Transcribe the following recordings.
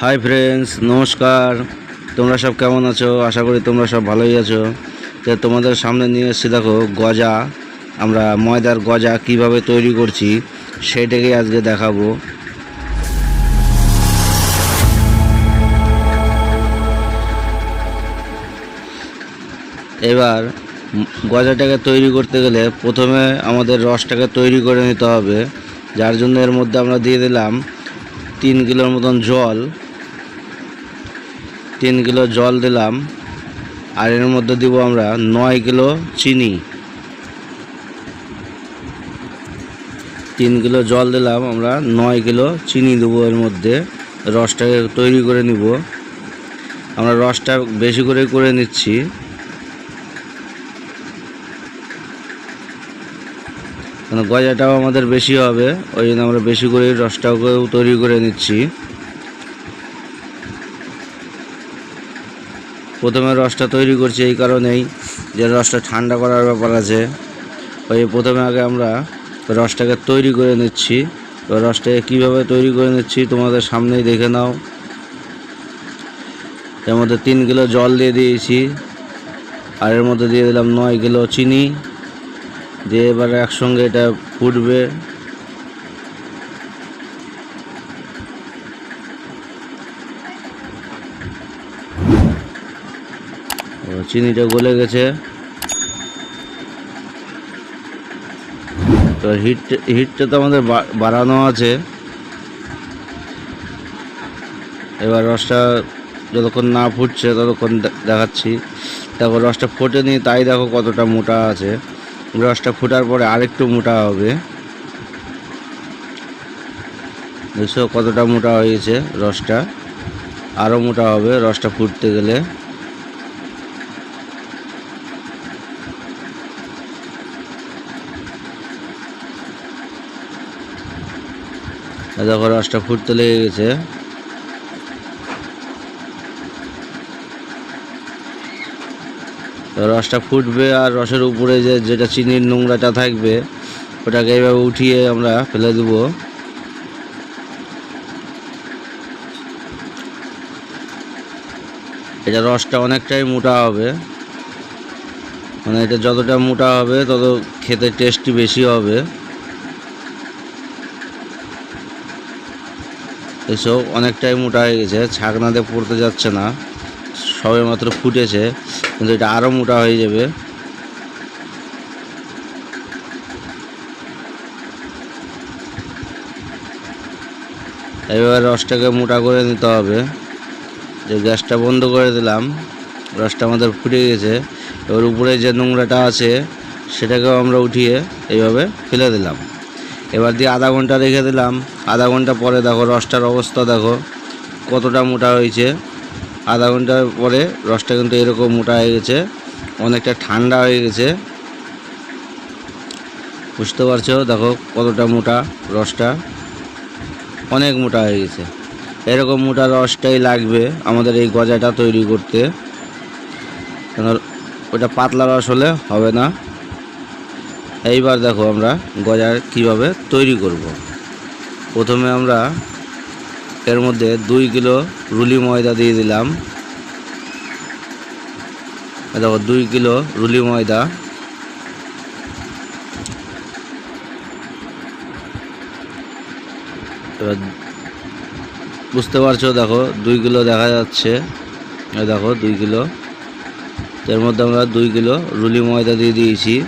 Hi friends নমস্কার। তোমরা সব কেমন আছো? আশা করি তোমরা সব ভালোই আছো। তো তোমাদের সামনে নিয়ে এসেছি, দেখো, গজা। আমরা ময়দার গজা কীভাবে তৈরি করছি সেইটাকেই আজকে দেখাবো। এবার, গজাটাকে তৈরি করতে গেলে প্রথমে আমাদের রসটাকে তৈরি করে নিতে হবে। যার জন্য এর মধ্যে আমরা দিয়ে দিলাম তিন কিলোর মতন জল। তিন কিলো জল দিলাম, আর এর মধ্যে দিব আমরা নয় কিলো চিনি। তিন কিলো জল দিলাম, আমরা নয় কিলো চিনি দেবো এর মধ্যে রসটাকে তৈরি করে নিব। আমরা রসটা বেশি করে করে নিচ্ছি। কারণ গজাটাও আমাদের বেশি হবে, ওই জন্য আমরা বেশি করে রসটাকেও তৈরি করে নিচ্ছি। প্রথমে রসটা তৈরি করছি এই কারণেই যে রসটা ঠান্ডা করার ব্যাপার আছে। ওই প্রথমে আগে আমরা রসটাকে তৈরি করে নিচ্ছি। রসটাকে কীভাবে তৈরি করে নিচ্ছি তোমাদের সামনেই দেখে নাও। এর মধ্যে তিন কিলো জল দিয়ে দিয়েছি। আর এর মধ্যে দিয়ে দিলাম নয় কিলো চিনি। দিয়ে এবার একসঙ্গে এটা ফুটবে। চিনিটা গলে গেছে। তো হিট হিটটা তো আমাদের বাড়ানো আছে। এবার রসটা যতক্ষণ না ফুটছে ততক্ষণ দেখাচ্ছি। দেখো, রসটা ফোটেনি তাই দেখো কতটা মোটা আছে। রসটা ফোটার পরে আরেকটু মোটা হবে। দেখছ কতটা মোটা হয়েছে রসটা। আরও মোটা হবে রসটা ফুটতে গেলে। দেখো, রসটা ফুটতে লেগে গেছে। রসটা ফুটবে আর রসের উপরে যে, যেটা চিনির নোংরাটা থাকবে, ওটাকে এইভাবে উঠিয়ে আমরা ফেলে দেব। এটা রসটা অনেকটাই মোটা হবে। মানে এটা যতটা মোটা হবে, তত খেতে টেস্টি বেশি হবে। এসব অনেকটাই মোটা হয়ে গেছে, ছাকনাতে পড়তে যাচ্ছে না, সবে মাত্র ফুটেছে, কিন্তু এটা আরও মোটা হয়ে যাবে। এবার রসটাকে মোটা করে নিতে হবে। যে গ্যাসটা বন্ধ করে দিলাম, রসটা আমাদের ফুটে গেছে, এবার উপরে যে নোংরাটা আছে, সেটাকেও আমরা উঠিয়ে এইভাবে ফেলে দিলাম। এবার দিয়ে আধা ঘণ্টা রেখে দিলাম। আধা ঘণ্টা পরে দেখো, রসটার অবস্থা দেখো, কতটা মোটা হয়েছে। আধা ঘণ্টার পরে রসটা কিন্তু এরকম মোটা হয়ে গেছে, অনেকটা ঠান্ডা হয়ে গেছে। বুঝতে পারছ? দেখো, কতটা মোটা রসটা, অনেক মোটা হয়ে গেছে। এরকম মোটা রসটাই লাগবে আমাদের এই গজাটা তৈরি করতে। কেন, ওটা পাতলা রস হলে হবে না। এইবার দেখো আমরা গজা কীভাবে তৈরি করব। প্রথমে আমরা এর মধ্যে দুই কিলো রুলি ময়দা দিয়ে দিলাম। দেখো, দুই কিলো রুলি ময়দা। এবার বুঝতে পারছ, দেখো, দুই কিলো দেখা যাচ্ছে। দেখো, দুই কিলো। এর মধ্যে আমরা দুই কিলো রুলি ময়দা দিয়ে দিয়েছি।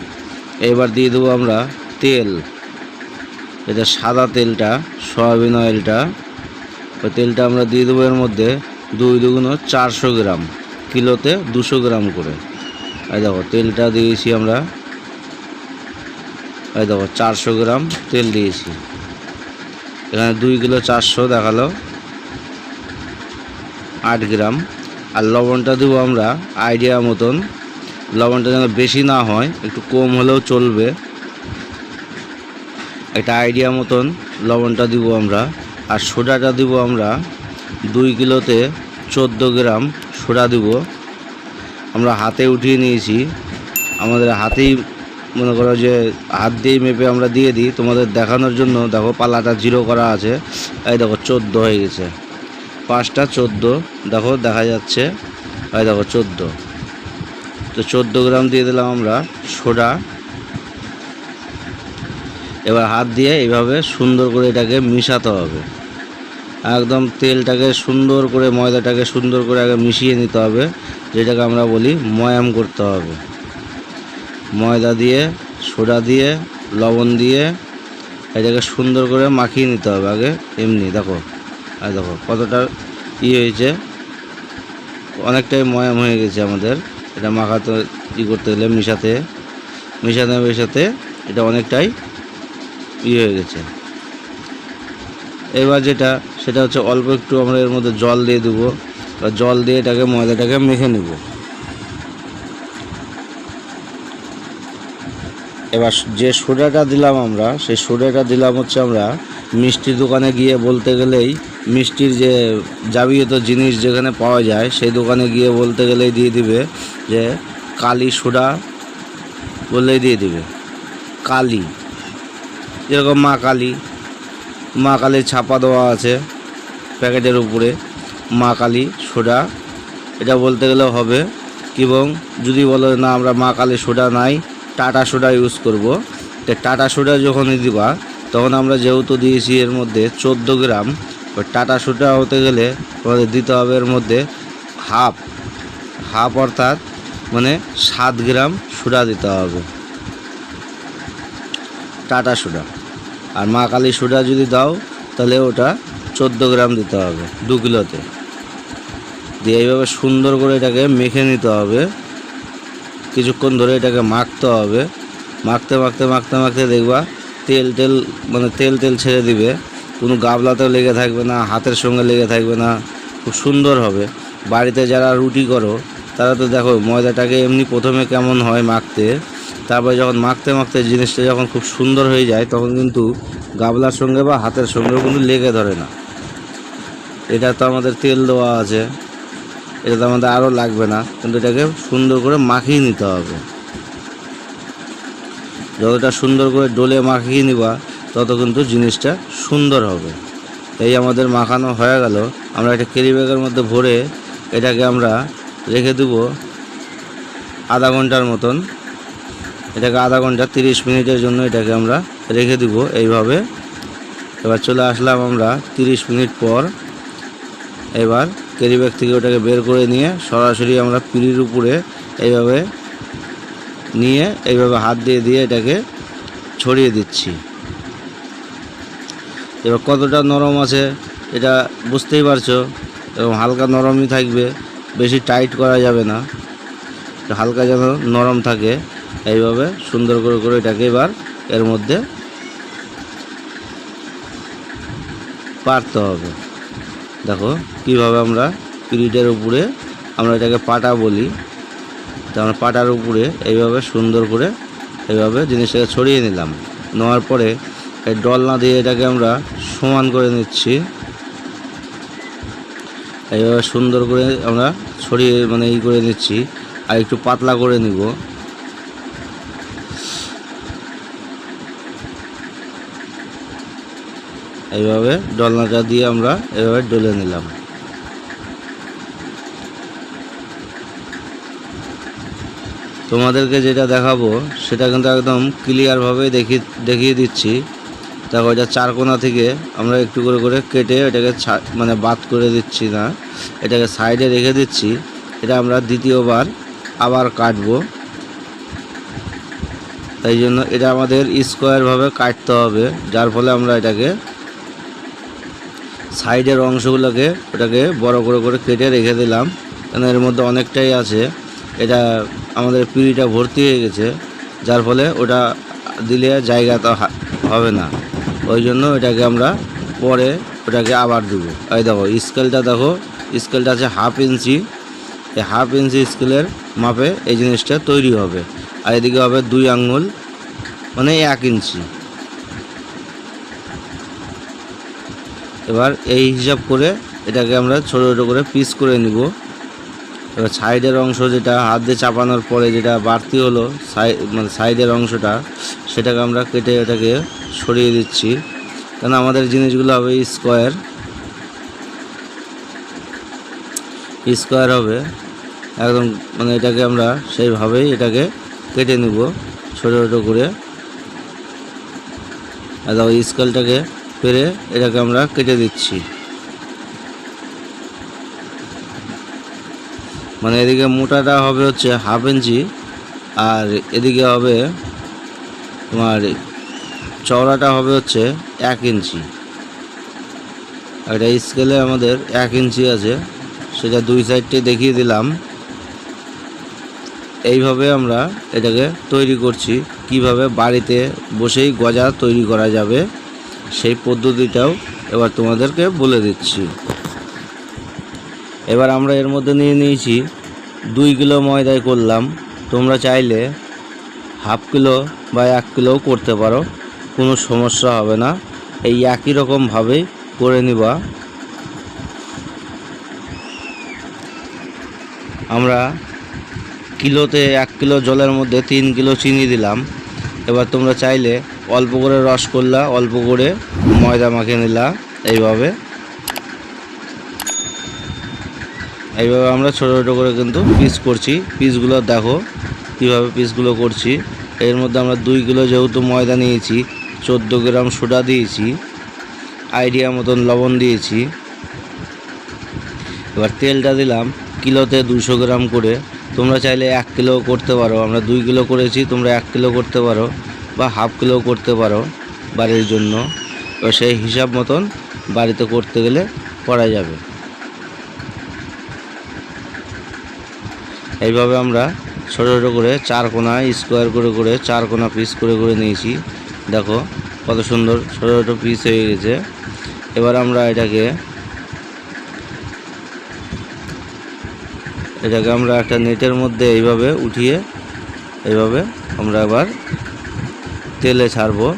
এবার দিয়ে দেবো আমরা তেল। এটা সাদা তেলটা, সয়াবিন অয়েলটা, ওই তেলটা আমরা দিয়ে দেবো এর মধ্যে দুই দুগুণ চারশো গ্রাম, কিলোতে দুশো গ্রাম করে। এই দেখো, তেলটা দিয়েছি আমরা, এই দেখো, চারশো গ্রাম তেল দিয়েছি। এখানে দুই কিলো চারশো দেখাল, আট গ্রাম। আর লবণটা দেবো আমরা আইডিয়া মতন লবণটা যেন বেশি না হয়, একটু কম হলেও চলবে। একটা আইডিয়া মতন লবণটা দিব আমরা, আর সোডাটা দিব আমরা দুই কিলোতে চোদ্দ গ্রাম সোডা দিব। আমরা হাতে উঠিয়ে নিয়েছি, আমাদের হাতেই মনে করো যে হাত দিয়েই মেপে আমরা দিয়ে দিই, তোমাদের দেখানোর জন্য দেখো পালাটা জিরো করা আছে, এই দেখো চোদ্দ হয়ে গেছে। পাঁচটা চোদ্দ, দেখো দেখা যাচ্ছে, এই দেখো চোদ্দ। তো চোদ্দ গ্রাম দিয়ে দিলাম আমরা সোডা। এবার হাত দিয়ে এইভাবে সুন্দর করে এটাকে মিশাতে হবে। একদম তেলটাকে সুন্দর করে, ময়দাটাকে সুন্দর করে আগে মিশিয়ে নিতে হবে, যেটাকে আমরা বলি ময়াম করতে হবে। ময়দা দিয়ে, সোডা দিয়ে, লবণ দিয়ে এটাকে সুন্দর করে মাখিয়ে নিতে হবে আগে এমনি। দেখো, আর দেখো কতটা ই হয়েছে, অনেকটাই ময়াম হয়ে গেছে আমাদের। এটা মাখাতে ই করতে গেলে মিশাতে মিশাতে মেশাতে এটা অনেকটাই ই হয়ে গেছে। এবার যেটা, সেটা হচ্ছে অল্প একটু আমরা এর মধ্যে জল দিয়ে দেবো বা জল দিয়ে এটাকে, ময়দাটাকে মেখে নেব। এবার যে সোডাটা দিলাম আমরা, সেই সোডাটা দিলাম হচ্ছে আমরা মিষ্টির দোকানে গিয়ে বলতে গেলেই মিষ্টির যে যাবিয়ত জিনিস যেখানে পাওয়া যায়, সেই দোকানে গিয়ে বলতে গেলেই দিয়ে দিবে যে কালি সোডা বললেই দিয়ে দিবে। কালি, যেরকম মা কালী, মা কালীর ছাপা দেওয়া আছে প্যাকেটের উপরে, মা কালী সোডা, এটা বলতে গেলে হবে এবং যদি বলো না আমরা মা কালী সোডা নাই, টাটা সোডা ইউজ করব। তো টাটা সোডা যখনই দিবা তখন আমরা যেহেতু দিয়েছি এর মধ্যে চোদ্দ গ্রাম ওই টাটা সোডা হতে গেলে আমাদের দিতে হবে এর মধ্যে হাফ হাফ অর্থাৎ মানে সাত গ্রাম সোডা দিতে হবে। টাটা সোডা আর মা কালী সোডা যদি দাও, তাহলে ওটা চোদ্দ গ্রাম দিতে হবে দু কিলোতে। দিয়ে এইভাবে সুন্দর করে এটাকে মেখে নিতে হবে। কিছুক্ষণ ধরে এটাকে মাখতে হবে। মাখতে মাখতে মাখতে মাখতে দেখবা তেল তেল মানে তেল তেল ছেড়ে দিবে। কোনো গাবলাতেও লেগে থাকবে না, হাতের সঙ্গে লেগে থাকবে না, খুব সুন্দর হবে। বাড়িতে যারা রুটি করো, তারা তো দেখো ময়দাটাকে এমনি প্রথমে কেমন হয় মাখতে, তারপরে যখন মাখতে মাখতে জিনিসটা যখন খুব সুন্দর হয়ে যায়, তখন কিন্তু গাবলার সঙ্গে বা হাতের সঙ্গেও কিন্তু লেগে ধরে না। এটা তো আমাদের তেল দেওয়া আছে, এটা তো আমাদের আরও লাগবে না, কিন্তু এটাকে সুন্দর করে মাখিয়ে নিতে হবে। যতটা সুন্দর করে ডোলে মাখিয়ে নিবা, তত কিন্তু জিনিসটা সুন্দর হবে। এই আমাদের মাখানো হয়ে গেল। আমরা একটা ক্যারি ব্যাগের মধ্যে ভরে এটাকে আমরা রেখে দেব আধা ঘণ্টার মতন। এটাকে আধা ঘণ্টা তিরিশ মিনিটের জন্য এটাকে আমরা রেখে দিব এইভাবে। এবার চলে আসলাম আমরা তিরিশ মিনিট পর। এবার ক্যারি ব্যাগ থেকে ওটাকে বের করে নিয়ে সরাসরি আমরা পিড়ির উপরে এইভাবে নিয়ে এইভাবে হাত দিয়ে দিয়ে এটাকে ছড়িয়ে দিচ্ছি। এবার কতটা নরম আছে এটা বুঝতেই পারছ। এবং হালকা নরমই থাকবে, বেশি টাইট করা যাবে না। হালকা যেন নরম থাকে, এইভাবে সুন্দর করে করে এটাকে এবার এর মধ্যে পারতে হবে। দেখো কীভাবে আমরা পিরিটের উপরে আমরা এটাকে পাটা বলি। তো আমরা পাটার উপরে এইভাবে সুন্দর করে এইভাবে জিনিসটাকে ছড়িয়ে নিলাম। নেওয়ার পরে এই ডলনা দিয়ে এটাকে আমরা সমান করে নিচ্ছি। এইভাবে সুন্দর করে আমরা ছড়িয়ে মানে ই করে নিচ্ছি। আর একটু পাতলা করে নিব। এইভাবে ডলনাটা দিয়ে আমরা এভাবে ডলে নিলাম। তোমাদেরকে যেটা দেখাবো, সেটা কিন্তু একদম ক্লিয়ারভাবে দেখিয়ে দেখিয়ে দিচ্ছি। দেখো, এটা চারকোনা থেকে আমরা একটু করে করে কেটে এটাকে মানে বাদ করে দিচ্ছি না। এটাকে সাইডে রেখে দিচ্ছি। এটা আমরা দ্বিতীয়বার আবার কাটবো। তাই জন্য এটা আমাদের স্কোয়ারভাবে কাটতে হবে, যার ফলে আমরা এটাকে সাইডের অংশগুলোকে, ওটাকে বড় করে করে কেটে রেখে দিলাম। কেন এর মধ্যে অনেকটাই আছে। এটা আমাদের পিঁড়িটা ভর্তি হয়ে গেছে, যার ফলে ওটা দিলে জায়গা তো হবে না। ওই জন্য এটাকে আমরা পরে ওটাকে আবার দেবো। এই দেখো, স্কেলটা দেখো, স্কেলটা আছে হাফ ইঞ্চি। এই হাফ ইঞ্চি স্কেলের মাপে এই জিনিসটা তৈরি হবে। আর এদিকে হবে দুই আঙ্গুল মানে এক ইঞ্চি। এবার এই হিসাব করে এটাকে আমরা ছোটো ছোটো করে পিস করে নিব। এবার সাইডের অংশ যেটা, হাত দিয়ে চাপানোর পরে যেটা বাড়তি হলো, সাই মানে সাইডের অংশটা, সেটাকে আমরা কেটে এটাকে সরিয়ে দিচ্ছি। কেন আমাদের জিনিসগুলো হবে স্কোয়ার। স্কোয়ার হবে, একদম মানে এটাকে আমরা সেইভাবেই এটাকে কেটে নিব, ছোটো ছোটো করে। আর স্কেলটাকে পেরে এটাকে আমরা কেটে দিচ্ছি। মানে এদিকে মোটাটা হবে হচ্ছে হাফ ইঞ্চি আর এদিকে হবে তোমার চওড়াটা হবে হচ্ছে এক ইঞ্চি এটা স্কেলে আমাদের এক ইঞ্চি আছে, সেটা দুই সাইডটি দেখিয়ে দিলাম। এইভাবে আমরা এটাকে তৈরি করছি, কীভাবে বাড়িতে বসেই গজা তৈরি করা যাবে সেই পদ্ধতিটাও এবার তোমাদেরকে বলে দিচ্ছি। এবার আমরা এর মধ্যে নিয়ে নিয়েছি দুই কিলো ময়দায় করলাম। তোমরা চাইলে হাফ কিলো বা এক কিলোও করতে পারো, কোনো সমস্যা হবে না। এই একই রকমভাবেই করে নিবা। আমরা কিলোতে এক কিলো জলের মধ্যে তিন কিলো চিনি দিলাম। এবার তোমরা চাইলে অল্প করে রস করলা, অল্প করে ময়দা মাখিয়ে নিলা এইভাবে। এইভাবে আমরা ছোটো ছোটো করে কিন্তু পিস করছি। পিসগুলো দেখো, কীভাবে পিসগুলো করছি। এর মধ্যে আমরা দুই কিলো যেহেতু ময়দা নিয়েছি, চোদ্দ গ্রাম সোডা দিয়েছি আইডিয়া মতন লবণ দিয়েছি। এবার তেলটা দিলাম, কিলোতে দুশো গ্রাম করে। তোমরা চাইলে এক কিলো করতে পারো। আমরা দুই কিলো করেছি, তোমরা এক কিলো করতে পারো বা হাফ কিলো করতে পারো বাড়ির জন্য। সেই হিসাব মতন বাড়িতে করতে গেলে করা যাবে। এইভাবে আমরা ছোটো ছোটো করে চার কোনা স্কোয়ার করে করে চার কোনা পিস করে করে নিয়েছি। দেখো কত সুন্দর ছোটো ছোটো পিস হয়ে গেছে। এবার আমরা এটাকে এটাকে আমরা একটা নেটের মধ্যে এইভাবে উঠিয়ে এইভাবে আমরা আবার তেলে ছাড়বো।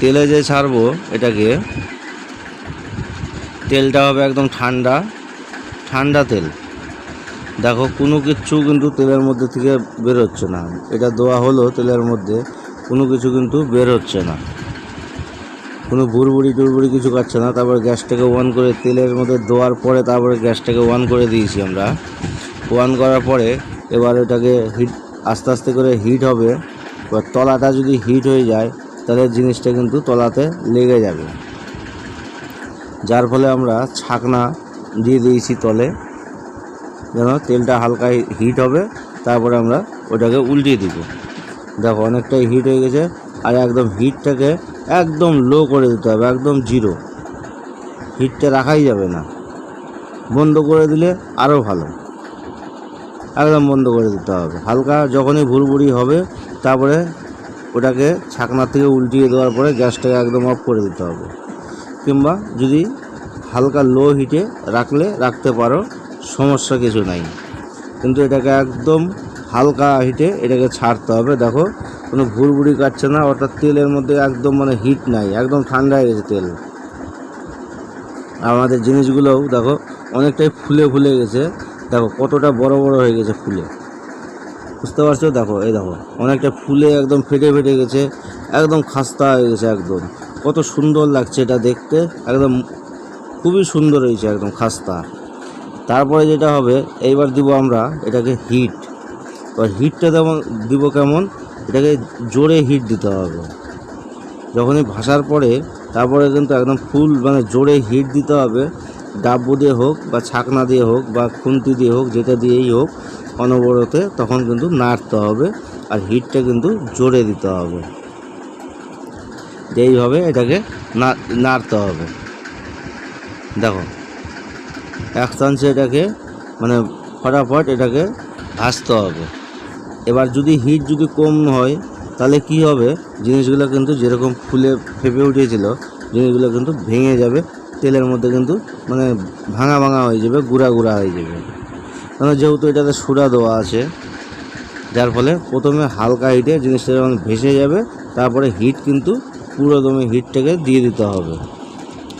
তেলে যে ছাড়বো এটাকে তেলটা হবে একদম ঠান্ডা ঠান্ডা তেল। দেখো, কোনো কিছু কিন্তু তেলের মধ্যে থেকে বের হচ্ছে না। এটা দেওয়া হলো তেলের মধ্যে, কোনো কিছু কিন্তু বের হচ্ছে না। কোনো ভুরভুরি টুরবুড়ি কিছু কাটছে না। তারপর গ্যাসটাকে অন করে তেলের মধ্যে দেওয়ার পরে তারপরে গ্যাসটাকে অন করে দিয়েছি আমরা। অন করার পরে এবার ওটাকে হিট, আস্তে আস্তে করে হিট হবে। এবার তলাটা যদি হিট হয়ে যায়, তাহলে জিনিসটা কিন্তু তলাতে লেগে যাবে। যার ফলে আমরা ছাকনা দিয়ে দিয়েছি তলে। যেন তেলটা হালকা হিট হবে, তারপরে আমরা ওটাকে উল্টিয়ে দিব। দেখো অনেকটাই হিট হয়ে গেছে, আর একদম হিটটাকে একদম লো করে দিতে হবে, একদম জিরো হিটটা রাখাই যাবে না। বন্ধ করে দিলে আরও ভালো। একদম বন্ধ করে দিতে হবে। হালকা যখনই ভুরভুরি হবে, তারপরে ওটাকে ছাকনা থেকে উল্টিয়ে দেওয়ার পরে গ্যাসটাকে একদম অফ করে দিতে হবে। কিংবা যদি হালকা লো হিটে রাখলে, রাখতে পারো সমস্যা কিছু নাই। কিন্তু এটাকে একদম হালকা হিটে এটাকে ছাড়তে হবে। দেখো, কোনো ভুরভুরি কাটছে না, অর্থাৎ তেলের মধ্যে একদম মানে হিট নাই, একদম ঠান্ডা হয়ে গেছে তেল। আমাদের জিনিসগুলোও দেখো, অনেকটাই ফুলে ফুলে গেছে। দেখো, কতটা বড় বড় হয়ে গেছে ফুলে। বুঝতে পারছ? দেখো, এই দেখো, অনেকটা ফুলে একদম ফেটে ফেটে গেছে, একদম খাস্তা হয়ে গেছে একদম। কত সুন্দর লাগছে এটা দেখতে, একদম খুবই সুন্দর হয়েছে, একদম খাস্তা। তারপরে যেটা হবে, এইবার দিব আমরা এটাকে হিট এবার হিটটা যেমন দিব কেমন, এটাকে জোরে হিট দিতে হবে। যখনই ভাসার পরে তারপরে কিন্তু একদম ফুল মানে জোরে হিট দিতে হবে। ডাব্বু দিয়ে হোক বা ছাকনা দিয়ে হোক বা খুন্তি দিয়ে হোক, যেটা দিয়েই হোক, অনবরতে তখন কিন্তু নাড়তে হবে আর হিটটা কিন্তু জোরে দিতে হবে। এইভাবে এটাকে নাড়তে হবে। দেখো এক চান্সে এটাকে মানে ফটাফট এটাকে ভাজতে হবে। এবার যদি হিট যদি কম হয়, তাহলে কি হবে? জিনিসগুলো কিন্তু যেরকম ফুলে ফেপে উঠেছিল, জিনিসগুলো কিন্তু ভেঙে যাবে, তেলের মধ্যে কিন্তু মানে ভাঙা ভাঙা হয়ে যাবে, গুঁড়া গুঁড়া হয়ে যাবে। কারণ যেহেতু এটাতে সুরা দেওয়া আছে, যার ফলে প্রথমে হালকা হিটে জিনিসটা যখন ভেসে যাবে, তারপরে হিট কিন্তু পুরো দমে হিটটাকে দিয়ে দিতে হবে।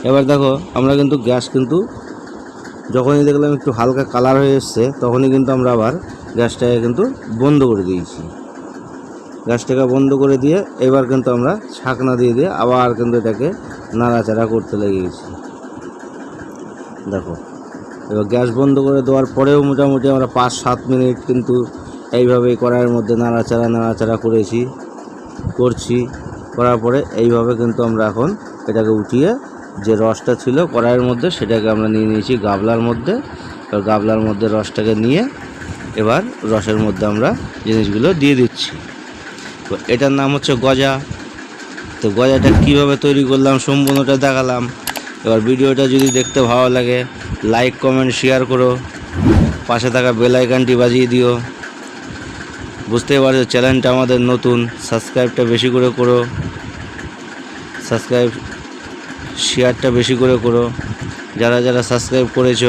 এবার দেখো, আমরা কিন্তু গ্যাস কিন্তু যখনই দেখলাম একটু হালকা কালার হয়ে এসছে, তখনই কিন্তু আমরা আবার গ্যাসটাকে কিন্তু বন্ধ করে দিয়েছি। গ্যাসটাকে বন্ধ করে দিয়ে এবার কিন্তু আমরা ছাকনা দিয়ে দিয়ে আবার কিন্তু এটাকে নাড়াচাড়া করতে লেগেছি দেখো, এবার গ্যাস বন্ধ করে দেওয়ার পরেও মোটামুটি আমরা পাঁচ সাত মিনিট কিন্তু এইভাবে কড়াইয়ের মধ্যে নাড়াচাড়া নাড়াচাড়া করেছি, করছি। করার পরে এইভাবে কিন্তু আমরা এখন এটাকে উঠিয়ে যে রসটা ছিল কড়াইয়ের মধ্যে সেটাকে আমরা নিয়ে নিয়েছি গাবলার মধ্যে। এবার গাবলার মধ্যে রসটাকে নিয়ে এবার রসের মধ্যে আমরা জিনিসগুলো দিয়ে দিচ্ছি। তো এটার নাম হচ্ছে গজা। তো গজাটা কীভাবে তৈরি করলাম সম্পূর্ণটা দেখালাম। এবার ভিডিওটা যদি দেখতে ভালো লাগে, লাইক, কমেন্ট, শেয়ার করো। পাশে থাকা বেল আইকনটি বাজিয়ে দিও। বুঝতেই পারছ, চ্যানেলটা আমাদের নতুন। সাবস্ক্রাইবটা বেশি করে করো। সাবস্ক্রাইব শেয়ারটা বেশি করে করো। যারা যারা সাবস্ক্রাইব করেছ,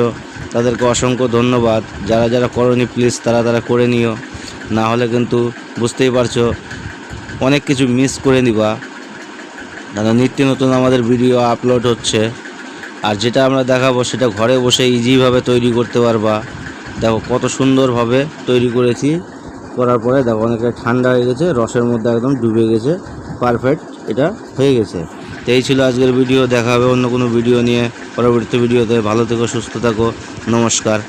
তাদেরকে অসংখ্য ধন্যবাদ। যারা যারা করনি প্লিজ তারা তারা করে নিও। না হলে কিন্তু বুঝতেই পারছ, অনেক কিছু মিস করে নিবা। কারণ নিত্য নতুন আমাদের ভিডিও আপলোড হচ্ছে। আর যেটা আমরা দেখাবো, সেটা ঘরে বসে ইজিভাবে তৈরি করতে পারবা। দেখো, কত সুন্দরভাবে তৈরি করেছি। করার পরে দেখো, অনেকটা ঠান্ডা হয়ে গেছে, রসের মধ্যে একদম ডুবে গেছে। পারফেক্ট এটা হয়ে গেছে। তো এই ছিল আজকের ভিডিও। দেখা হবে অন্য কোনো ভিডিও নিয়ে। পরবর্তী ভিডিওতে। ভালো থেকো, সুস্থ থাকো। নমস্কার।